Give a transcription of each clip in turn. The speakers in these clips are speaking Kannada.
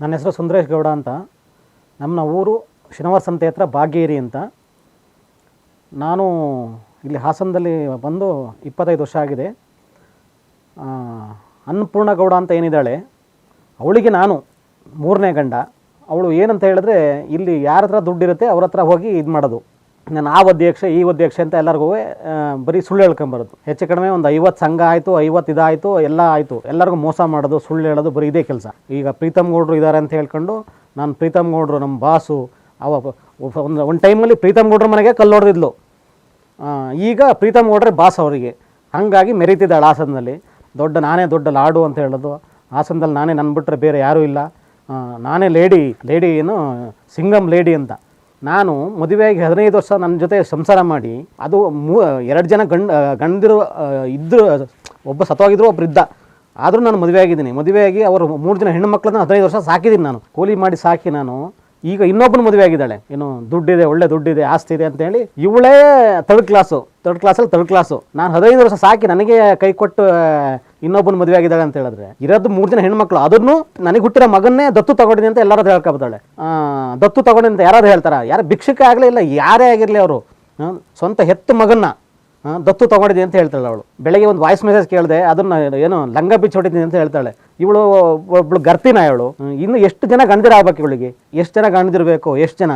ನನ್ನ ಹೆಸರು ಸುಂದರೇಶ್ ಗೌಡ ಅಂತ. ನಮ್ಮ ಊರು ಶ್ರೀನಿವಾಸ ಸಂತೆ ಹತ್ರ ಭಾಗ್ಯೇರಿ ಅಂತ. ನಾನು ಇಲ್ಲಿ ಹಾಸನದಲ್ಲಿ ಬಂದು ಇಪ್ಪತ್ತೈದು ವರ್ಷ ಆಗಿದೆ. ಅನ್ನಪೂರ್ಣ ಗೌಡ ಅಂತ ಏನಿದ್ದಾಳೆ, ಅವಳಿಗೆ ನಾನು ಮೂರನೇ ಗಂಡ. ಅವಳು ಏನಂತ ಹೇಳಿದ್ರೆ ಇಲ್ಲಿ ಯಾರ ಹತ್ರ ದುಡ್ಡಿರುತ್ತೆ ಅವ್ರ ಹತ್ರ ಹೋಗಿ ಇದು ಮಾಡೋದು ನಾನು ಆ ಅಧ್ಯಕ್ಷ ಈ ಅಧ್ಯಕ್ಷ ಅಂತ ಎಲ್ಲರಿಗೂ ಬರೀ ಸುಳ್ಳು ಹೇಳ್ಕೊಂಬರೋದು. ಹೆಚ್ಚು ಕಡಿಮೆ ಒಂದು ಐವತ್ತು ಸಂಘ ಆಯಿತು, ಐವತ್ತು ಇದಾಯಿತು, ಎಲ್ಲ ಆಯಿತು. ಎಲ್ಲರಿಗೂ ಮೋಸ ಮಾಡೋದು, ಸುಳ್ಳು ಹೇಳೋದು ಬರೀ ಇದೇ ಕೆಲಸ. ಈಗ ಪ್ರೀತಮ್ ಗೌಡ್ರು ಇದ್ದಾರೆ ಅಂತ ಹೇಳ್ಕೊಂಡು, ನಾನು ಪ್ರೀತಮ್ ಗೌಡ್ರು, ನಮ್ಮ ಬಾಸು, ಅವ ಒಂದು ಒಂದು ಟೈಮಲ್ಲಿ ಪ್ರೀತಮ್ ಗೌಡ್ರ ಮನೆಗೆ ಕಲ್ಲು ಈಗ ಪ್ರೀತಮ್ ಗೌಡ್ರೆ ಬಾಸ್ ಅವರಿಗೆ. ಹಾಗಾಗಿ ಮೆರೀತಿದ್ದಾಳೆ ಹಾಸನದಲ್ಲಿ. ದೊಡ್ಡ ನಾನೇ ದೊಡ್ಡ ಲಾಡು ಅಂತ ಹೇಳೋದು. ಹಾಸನದಲ್ಲಿ ನಾನೇ ನನ್ನ ಬಿಟ್ಟರೆ ಬೇರೆ ಯಾರೂ ಇಲ್ಲ. ನಾನೇ ಲೇಡಿ ಲೇಡಿ ಏನು, ಸಿಂಗಮ್ ಲೇಡಿ ಅಂತ. ನಾನು ಮದುವೆಯಾಗಿ ಹದಿನೈದು ವರ್ಷ ನನ್ನ ಜೊತೆ ಸಂಸಾರ ಮಾಡಿ, ಅದು ಮೂ, ಎರಡು ಜನ ಗಂಡ, ಗಂಡಿರು ಇದ್ದರು ಒಬ್ಬ ಸತ್ತೋಗಿದ್ರು ಒಬ್ಬರು ಇದ್ದ. ಆದರೂ ನಾನು ಮದುವೆ ಆಗಿದ್ದೀನಿ ಮದುವೆಯಾಗಿ ಅವರು ಮೂರು ಜನ ಹೆಣ್ಣು ಮಕ್ಕಳನ್ನ ಹದಿನೈದು ವರ್ಷ ಸಾಕಿದ್ದೀನಿ ನಾನು. ಕೂಲಿ ಮಾಡಿ ಸಾಕಿ ನಾನು. ಈಗ ಇನ್ನೊಬ್ಬನ ಮದುವೆ ಆಗಿದ್ದಾಳೆ ಏನು, ದುಡ್ಡಿದೆ, ಒಳ್ಳೆ ದುಡ್ಡಿದೆ, ಆಸ್ತಿ ಇದೆ ಅಂತ ಹೇಳಿ ಇವಳೇ ತರ್ಡ್ ಕ್ಲಾಸು ತರ್ಡ್ ಕ್ಲಾಸಲ್ಲಿ ತರ್ಡ್ ಕ್ಲಾಸು ನಾನು ಹದಿನೈದು ವರ್ಷ ಸಾಕಿ ನನಗೆ ಕೈ ಕೊಟ್ಟು ಇನ್ನೊಬ್ಬನ ಮದುವೆ ಆಗಿದ್ದಾಳೆ ಅಂತ ಹೇಳಿದ್ರೆ. ಇರೋದು ಮೂರು ಜನ ಹೆಣ್ಮಕ್ಳು. ಅದನ್ನು ನನಗೆ ಹುಟ್ಟಿರೋ ಮಗನ್ನೇ ದತ್ತು ತಗೊಂಡಿದೆ ಅಂತ ಎಲ್ಲರೂ ಹೇಳ್ಕೊಬತ್ತಾಳೆ ದತ್ತು ತಗೊಂಡಿ ಅಂತ ಯಾರಾದ್ರು ಹೇಳ್ತಾರ? ಯಾರು ಭಿಕ್ಷಕ ಆಗಲೇ ಇಲ್ಲ, ಯಾರೇ ಆಗಿರಲಿ ಅವರು. ಸ್ವಂತ ಹೆತ್ತು ಮಗನ್ನ ದತ್ತು ತಗೊಂಡಿದೆ ಅಂತ ಹೇಳ್ತಾಳೆ ಅವಳು. ಬೆಳಗ್ಗೆ ಒಂದು ವಾಯ್ಸ್ ಮೆಸೇಜ್ ಕೇಳಿದೆ, ಅದನ್ನ ಏನು ಲಂಗ ಬಿಚ್ಚಿ ಅಂತ ಹೇಳ್ತಾಳೆ. ಇವಳು ಒಬ್ಳು ಗರ್ತಿನ ಇವಳು. ಇನ್ನು ಎಷ್ಟು ಜನ ಗಂಡಿರ ಆಗ್ಬೇಕು ಇವಳಿಗೆ? ಎಷ್ಟು ಜನ ಗಂಡಿರ್ಬೇಕು ಎಷ್ಟು ಜನ?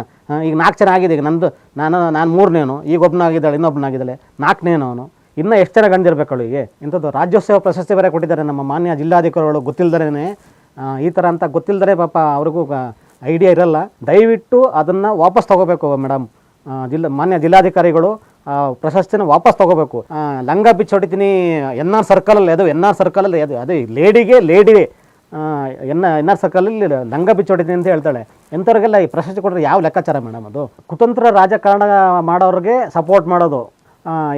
ಈಗ ನಾಲ್ಕು ಜನ ಆಗಿದೆ. ಈಗ ನಂದು, ನಾನು ನಾನು ಮೂರನೇನು, ಈಗ ಒಬ್ಬನಾಗಿದ್ದಾಳೆ ಇನ್ನೊಬ್ಬನಾಗಿದ್ದಾಳೆ ನಾಲ್ಕನೇನು ಅವನು. ಇನ್ನೂ ಎಷ್ಟು ಜನ ಗಂಡಿರ್ಬೇಕು ಅವಳಿಗೆ ಇಂಥದ್ದು ರಾಜ್ಯೋತ್ಸವ ಪ್ರಶಸ್ತಿ ಬೇರೆ ಕೊಟ್ಟಿದ್ದಾರೆ ನಮ್ಮ ಮಾನ್ಯ ಜಿಲ್ಲಾಧಿಕಾರಿಗಳು ಗೊತ್ತಿಲ್ಲದೇ ಈ ಥರ ಅಂತ ಗೊತ್ತಿಲ್ಲದೇ ಪಾಪ ಅವ್ರಿಗೂ ಐಡಿಯಾ ಇರಲ್ಲ. ದಯವಿಟ್ಟು ಅದನ್ನು ವಾಪಸ್ ತಗೋಬೇಕು ಮೇಡಮ್ ಜಿಲ್ಲಾ, ಮಾನ್ಯ ಜಿಲ್ಲಾಧಿಕಾರಿಗಳು ಪ್ರಶಸ್ತಿನ ವಾಪಸ್ ತಗೋಬೇಕು. ಲಂಗ ಬಿಚ್ಚಿ ಹೊಡಿತೀನಿ, ಎನ್ ಆರ್ ಸರ್ಕಲಲ್ಲಿ ಅದು ಎನ್ ಆರ್ ಸರ್ಕಲಲ್ಲಿ ಅದು, ಅದೇ ಲೇಡಿಗೆ ಲೇಡಿ ಎನ್ ಎನ್ ಆರ್ ಸರ್ಕಲಲ್ಲಿ ಲಂಗ ಬಿಚ್ಚಿ ಹೊಡಿತೀನಿ ಅಂತ ಹೇಳ್ತಾಳೆ. ಎಂಥವ್ರಿಗೆಲ್ಲ ಈ ಪ್ರಶಸ್ತಿ ಕೊಟ್ಟರೆ ಯಾವ ಲೆಕ್ಕಾಚಾರ ಮೇಡಮ್ ಅದು? ಕುತಂತ್ರ ರಾಜಕಾರಣ ಮಾಡೋರಿಗೆ ಸಪೋರ್ಟ್ ಮಾಡೋದು.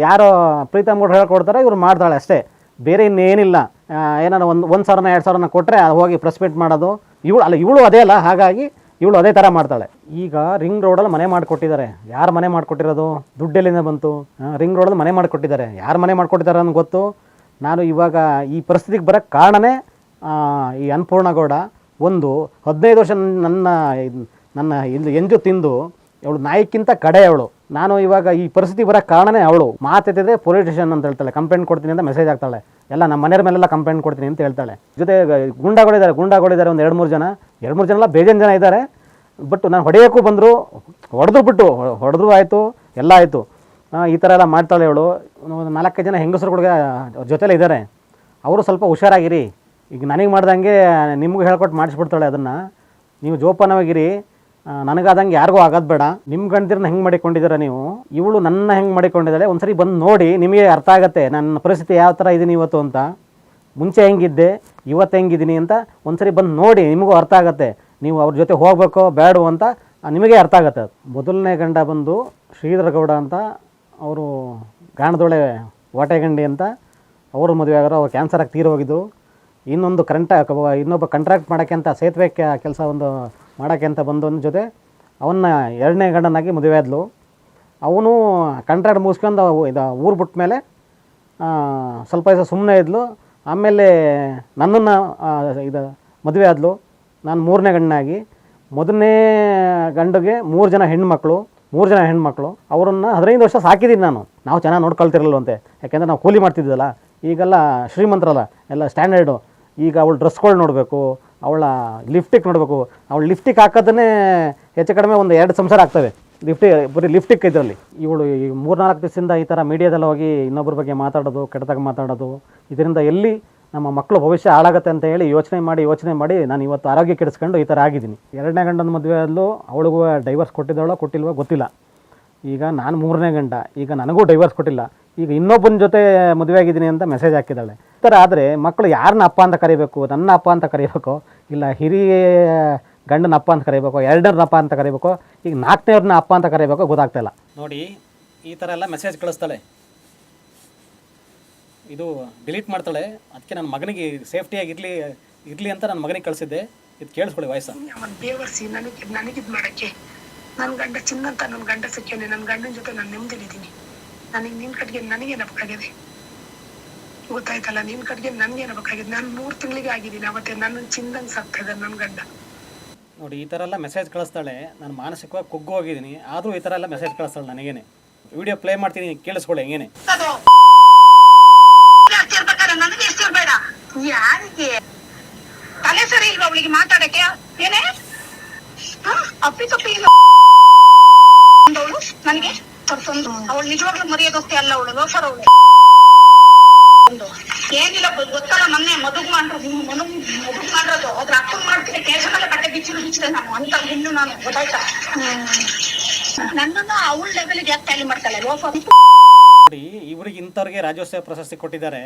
ಯಾರೋ ಪ್ರೀತಮ್ ಗೌಡ್ರು ಹೇಳ್ಕೊಡ್ತಾರೆ, ಇವ್ರು ಮಾಡ್ತಾಳೆ ಅಷ್ಟೇ. ಬೇರೆ ಇನ್ನೇನಿಲ್ಲ. ಏನಾರ ಒಂದು ಒಂದು ಸಾವಿರನ ಎರಡು ಸಾವಿರನ ಕೊಟ್ಟರೆ ಹೋಗಿ ಪ್ರೆಸ್ ಮೀಟ್ ಮಾಡೋದು. ಇವಳು, ಅಲ್ಲ, ಇವಳು ಅದೇ ಅಲ್ಲ, ಹಾಗಾಗಿ ಇವಳು ಅದೇ ಥರ ಮಾಡ್ತಾಳೆ. ಈಗ ರಿಂಗ್ ರೋಡಲ್ಲಿ ಮನೆ ಮಾಡಿಕೊಟ್ಟಿದ್ದಾರೆ. ಯಾರು ಮನೆ ಮಾಡಿಕೊಟ್ಟಿರೋದು? ದುಡ್ಡೆಲ್ಲಿಂದ ಬಂತು. ರಿಂಗ್ ರೋಡಲ್ಲಿ ಮನೆ ಮಾಡಿಕೊಟ್ಟಿದ್ದಾರೆ. ಯಾರು ಮನೆ ಮಾಡಿಕೊಟ್ಟಿದ್ದಾರೆ ಅನ್ನೋ ಗೊತ್ತು. ನಾನು ಇವಾಗ ಈ ಪರಿಸ್ಥಿತಿಗೆ ಬರೋಕ್ಕೆ ಕಾರಣನೇ ಈ ಅನ್ನಪೂರ್ಣಗೌಡ ಒಂದು ಹದಿನೈದು ವರ್ಷ ನನ್ನ ನನ್ನ ಇಲ್ಲಿ ಎಂಜು ತಿಂದು ಅವಳು ನಾಯಕ್ಕಿಂತ ಕಡೆ ಅವಳು. ನಾನು ಇವಾಗ ಈ ಪರಿಸ್ಥಿತಿ ಬರೋಕ್ಕೆ ಕಾರಣನೇ ಅವಳು. ಮಾತೆತ್ತಿದ್ರೆ ಪೊಲೀಸ್ ಸ್ಟೇಷನ್ ಅಂತ ಹೇಳ್ತಾಳೆ. ಕಂಪ್ಲೇಂಟ್ ಕೊಡ್ತೀನಿ ಅಂತ ಮೆಸೇಜ್ ಆಗ್ತಾಳೆ ಎಲ್ಲ ನಮ್ಮ ಮನೆಯ ಮೇಲೆಲ್ಲ ಕಂಪ್ಲೇಂಟ್ ಕೊಡ್ತೀನಿ ಅಂತ ಹೇಳ್ತಾಳೆ. ಜೊತೆ ಗುಂಡಾಗಳಿದ್ದಾರೆ ಗುಂಡಾಗಳಿದ್ದಾರೆ ಒಂದು ಎರಡು ಮೂರು ಜನ. ಎರಡು ಮೂರು ಜನ ಎಲ್ಲ ಬೇಜಾನ್ ಜನ ಇದ್ದಾರೆ. ಬಟ್ ನಾನು ಹೊಡೆಯೋಕ್ಕೂ ಬಂದರು. ಹೊಡೆದ್ರು ಬಿಟ್ಟು. ಹೊಡೆದ್ರು ಆಯಿತು. ಎಲ್ಲ ಆಯಿತು. ಈ ಥರ ಎಲ್ಲ ಮಾಡ್ತಾಳೆ ಅವಳು. ಒಂದು ನಾಲ್ಕೈದು ಜನ ಹೆಂಗಸರುಗಳಿಗೆ ಅವ್ರ ಜೊತೆಲೇ ಇದ್ದಾರೆ. ಅವರು ಸ್ವಲ್ಪ ಹುಷಾರಾಗಿರಿ. ಈಗ ನನಗೆ ಮಾಡ್ದಂಗೆ ನಿಮಗೂ ಹೇಳ್ಕೊಟ್ಟು ಮಾಡಿಸ್ಬಿಡ್ತಾಳೆ ಅದನ್ನು. ನೀವು ಜೋಪಾನವಾಗಿರಿ. ನನಗಾದಂಗೆ ಯಾರಿಗೂ ಆಗೋದು ಬೇಡ. ನಿಮ್ಮ ಗಂಡದಿರನ್ನ ಹೆಂಗೆ ಮಾಡಿಕೊಂಡಿದ್ದೀರ ನೀವು? ಇವಳು ನನ್ನ ಹೆಂಗೆ ಮಾಡಿಕೊಂಡಿದ್ದಾಳೆ? ಒಂದ್ಸರಿ ಬಂದು ನೋಡಿ, ನಿಮಗೆ ಅರ್ಥ ಆಗುತ್ತೆ. ನನ್ನ ಪರಿಸ್ಥಿತಿ ಯಾವ ಥರ ಇದ್ದೀನಿ ಇವತ್ತು ಅಂತ. ಮುಂಚೆ ಹೆಂಗಿದ್ದೆ, ಇವತ್ತು ಹೆಂಗಿದ್ದೀನಿ ಅಂತ ಒಂದ್ಸರಿ ಬಂದು ನೋಡಿ, ನಿಮಗೂ ಅರ್ಥ ಆಗುತ್ತೆ. ನೀವು ಅವ್ರ ಜೊತೆ ಹೋಗಬೇಕು ಬೇಡ ಅಂತ ನಿಮಗೆ ಅರ್ಥ ಆಗುತ್ತೆ. ಅದು. ಮೊದಲನೇ ಗಂಡ ಬಂದು ಶ್ರೀಧರ ಗೌಡ ಅಂತ, ಅವರು ಗಾಣದೊಳೆ ವಾಟೆಗಂಡಿ ಅಂತ ಅವರು ಮದುವೆ ಆಗೋರು, ಅವ್ರು ಕ್ಯಾನ್ಸರ್ ಆಗಿ ತೀರಿ ಹೋಗಿದ್ದು ಇನ್ನೊಂದು ಕರೆಂಟ್ ಇನ್ನೊಬ್ಬ ಕಂಟ್ರಾಕ್ಟ್ ಮಾಡೋಕ್ಕೆ ಅಂತ ಸೇತುವೆ ಕೆಲಸ ಒಂದು ಮಾಡೋಕ್ಕೆ ಅಂತ ಬಂದವನ ಜೊತೆ ಅವನ್ನ ಎರಡನೇ ಗಂಡನಾಗಿ ಮದುವೆ ಆದ್ಲು. ಅವನು ಕಾಂಟ್ರಾಕ್ಟ್ ಮುಗಿಸ್ಕೊಂಡು ಇದು ಊರು ಬಿಟ್ಟ ಮೇಲೆ ಆ, ಸ್ವಲ್ಪ ದಿವಸ ಸುಮ್ಮನೆ ಇದ್ಲು. ಆಮೇಲೆ ನನ್ನನ್ನು ಇದು ಮದುವೆ ಆದ್ಲು. ನಾನು ಮೂರನೇ ಗಂಡನಾಗಿ. ಮೊದಲನೇ ಗಂಡಿಗೆ ಮೂರು ಜನ ಹೆಣ್ಮಕ್ಳು ಮೂರು ಜನ ಹೆಣ್ಮಕ್ಳು. ಅವರನ್ನು ಹದಿನೈದು ವರ್ಷ ಸಾಕಿದ್ದೀನಿ ನಾನು. ನಾವು ಚೆನ್ನಾಗಿ ನೋಡ್ಕೊಳ್ತಿರಲ್ವಂತೆ ಯಾಕೆಂದರೆ ನಾವು ಕೂಲಿ ಮಾಡ್ತಿದ್ದಲ್ಲ ಈಗೆಲ್ಲ ಶ್ರೀಮಂತರಲ್ಲ ಎಲ್ಲ ಸ್ಟ್ಯಾಂಡರ್ಡು ಈಗ ಅವಳು ಡ್ರೆಸ್ಗಳು ನೋಡಬೇಕು ಅವಳ ಲಿಫ್ಟಿಗೆ ನೋಡಬೇಕು. ಅವಳು ಲಿಫ್ಟಿಗೆ ಹಾಕೋದನ್ನೇ ಹೆಚ್ಚು ಕಡಿಮೆ ಒಂದು ಎರಡು ಸಂಸಾರ ಆಗ್ತವೆ. ಲಿಫ್ಟಿ ಬರೀ ಲಿಫ್ಟಿಕ್ ಇದರಲ್ಲಿ. ಇವಳು ಈ ಮೂರ್ನಾಲ್ಕು ದಿವಸದಿಂದ ಈ ಥರ ಮೀಡಿಯಾದಲ್ಲಿ ಹೋಗಿ ಇನ್ನೊಬ್ಬರ ಬಗ್ಗೆ ಮಾತಾಡೋದು, ಕೆಟ್ಟದಾಗ ಮಾತಾಡೋದು. ಇದರಿಂದ ಎಲ್ಲಿ ನಮ್ಮ ಮಕ್ಕಳು ಭವಿಷ್ಯ ಹಾಳಾಗತ್ತೆ ಅಂತ ಹೇಳಿ ಯೋಚನೆ ಮಾಡಿ ಯೋಚನೆ ಮಾಡಿ ನಾನು ಇವತ್ತು ಆರೋಗ್ಯ ಕೆಡಿಸ್ಕೊಂಡು ಈ ಥರ ಆಗಿದ್ದೀನಿ. ಎರಡನೇ ಗಂಡನ ಮದುವೆಯಲ್ಲೂ ಅವಳಿಗೂ ಡೈವರ್ಸ್ ಕೊಟ್ಟಿದ್ದಾಳೋ ಕೊಟ್ಟಿಲ್ವೋ ಗೊತ್ತಿಲ್ಲ. ಈಗ ನಾನು ಮೂರನೇ ಗಂಡ, ಈಗ ನನಗೂ ಡೈವರ್ಸ್ ಕೊಟ್ಟಿಲ್ಲ. ಈಗ ಇನ್ನೊಬ್ಬನ ಜೊತೆ ಮದುವೆ ಆಗಿದ್ದೀನಿ ಅಂತ ಮೆಸೇಜ್ ಹಾಕಿದ್ದಾಳೆ. ಈ ಥರ ಆದರೆ ಮಕ್ಕಳು ಯಾರನ್ನ ಅಪ್ಪ ಅಂತ ಕರಿಬೇಕು, ನನ್ನ ಅಪ್ಪ ಅಂತ ಕರಿಬೇಕು? ಇಲ್ಲ ಹಿರಿಯ ಗಂಡನ ಅಪ್ಪ ಅಂತ ಕರಿಬೇಕು ಎರಡರಪ್ಪ ಅಪ್ಪ ಅಂತ ಕರಿಬೇಕು ಈಗ ನಾಲ್ಕನೇವ್ರನ್ನ ಅಪ್ಪ ಅಂತ ಕರಿಬೇಕು ಗೊತ್ತಾಗ್ತಾ ಇಲ್ಲ. ನೋಡಿ ಈ ಥರ ಎಲ್ಲ ಮೆಸೇಜ್ ಕಳಿಸ್ತಾಳೆ. ಇದು ಡಿಲೀಟ್ ಮಾಡ್ತಾಳೆ. ಅದಕ್ಕೆ ನನ್ನ ಮಗನಿಗೆ ಸೇಫ್ಟಿಯಾಗಿ ಇರಲಿ ಇರಲಿ ಅಂತ ನನ್ನ ಮಗನಿಗೆ ಕಳಿಸಿದ್ದೆ. ಇದು ಕೇಳಿಸ್ಕೊಳ್ಳಿ ವಯಸ್ಸು ಅವನ್ ಬೇವರ್ಸಿ ನನಗೆ ನನಗಿದ್ ಮಾಡಕ್ಕೆ. ನನ್ನ ಗಂಡ ಚಿನ್ನಂತ ನನ್ನ ಗಂಡ ಸಿಕ್ಕೇನೆ ನನ್ನ ಗಂಡನ ಜೊತೆ ನಾನು ನೆಮ್ಮದಿಲಿದ್ದೀನಿ ನನಗೆ ನಿನ್ನ ಕಡೆಗೆ ನನಗೇನಬೇಕಾಗಿದೆ ಗೊತ್ತಾಯ್ತಲ್ಲ ನಿನ್ ಕಡೆಗೆ ನನ್ಗೆ ಏನಬೇಕಾಗಿದೆ ನಾನು ಮೂರ್ ತಿಂಗಳಿಗೆ ಆಗಿದ್ದೀನಿ ಅವತ್ತೆ. ನನ್ನ ಚಿಂದಂಗ್ ಸಾಕ್ತಾ ನನ್ನ ನನ್ ಗಂಡ. ನೋಡಿ ಈ ತರ ಎಲ್ಲ ಮೆಸೇಜ್ ಕಳಿಸ್ತಾಳೆ. ನಾನು ಮಾನಸಿಕವಾಗಿ ಕುಗ್ಗು ಹೋಗಿದ್ದೀನಿ. ಆದರೂ ಈ ತರ ಎಲ್ಲ ಮೆಸೇಜ್ ಕಳಿಸ್ತಾಳೆ ನನಗೇನೆ. ವಿಡಿಯೋ ಪ್ಲೇ ಮಾಡ್ತೀನಿ ಕೇಳಿಸ್ಕೊಳ್ಳಿ ಹೆಂಗೇನೆ. ಅದು ನನಗೆ ಎಷ್ಟಿರ್ಬೇಡ ಯಾರಿಗೆ? ತಲೆ ಸರಿ ಇಲ್ವಾ ಅವಳಿಗೆ ಮಾತಾಡಕ್ಕೆ? ಏನೇ? ಹ? ಅಪ್ಪಿ ತಪ್ಪಿ ಇಲ್ಲ. ಅವಳು ನನಗೆ ಅವಳು ನಿಜವಾಗ್ಲೂ ಮರ್ಯಾದೋಸ್ತಿ ಅಲ್ಲ ಅವಳು ಲೋಫರ್ ಅವಳು ಒಂದು ಏನಿಲ್ಲ ಗೊ- ಗೊತ್ತಲ್ಲ ಮೊನ್ನೆ ಮದುಗ್ ಮಾಡ್ರು ಮನು ಮದುಗ್ ಮಾಡಿರೋದು ಅದ್ರ ಅಪ್ಪನ್ ಮಾಡ್ತೀನಿ ಕೇಸನಲ್ಲ ಕಟ್ಟೆ ಬಿಚ್ಚಿರು ಬಿಚ್ಚಿದೆ ನಾನು ಅಂತ ಇನ್ನು ನಾನು ಗೊತ್ತಾಯ್ತಾ? ನನ್ನನ್ನು ಅವಳ ಲೆವೆಲ್ಗೆ ಯಾಕೆ ಟ್ಯಾಲಿ ಮಾಡ್ತಾಳೆ ನೋಡಿ ಇವರಿಗೆ ಇಂಥವ್ರಿಗೆ ರಾಜ್ಯೋತ್ಸವ ಪ್ರಶಸ್ತಿ ಕೊಟ್ಟಿದ್ದಾರೆ.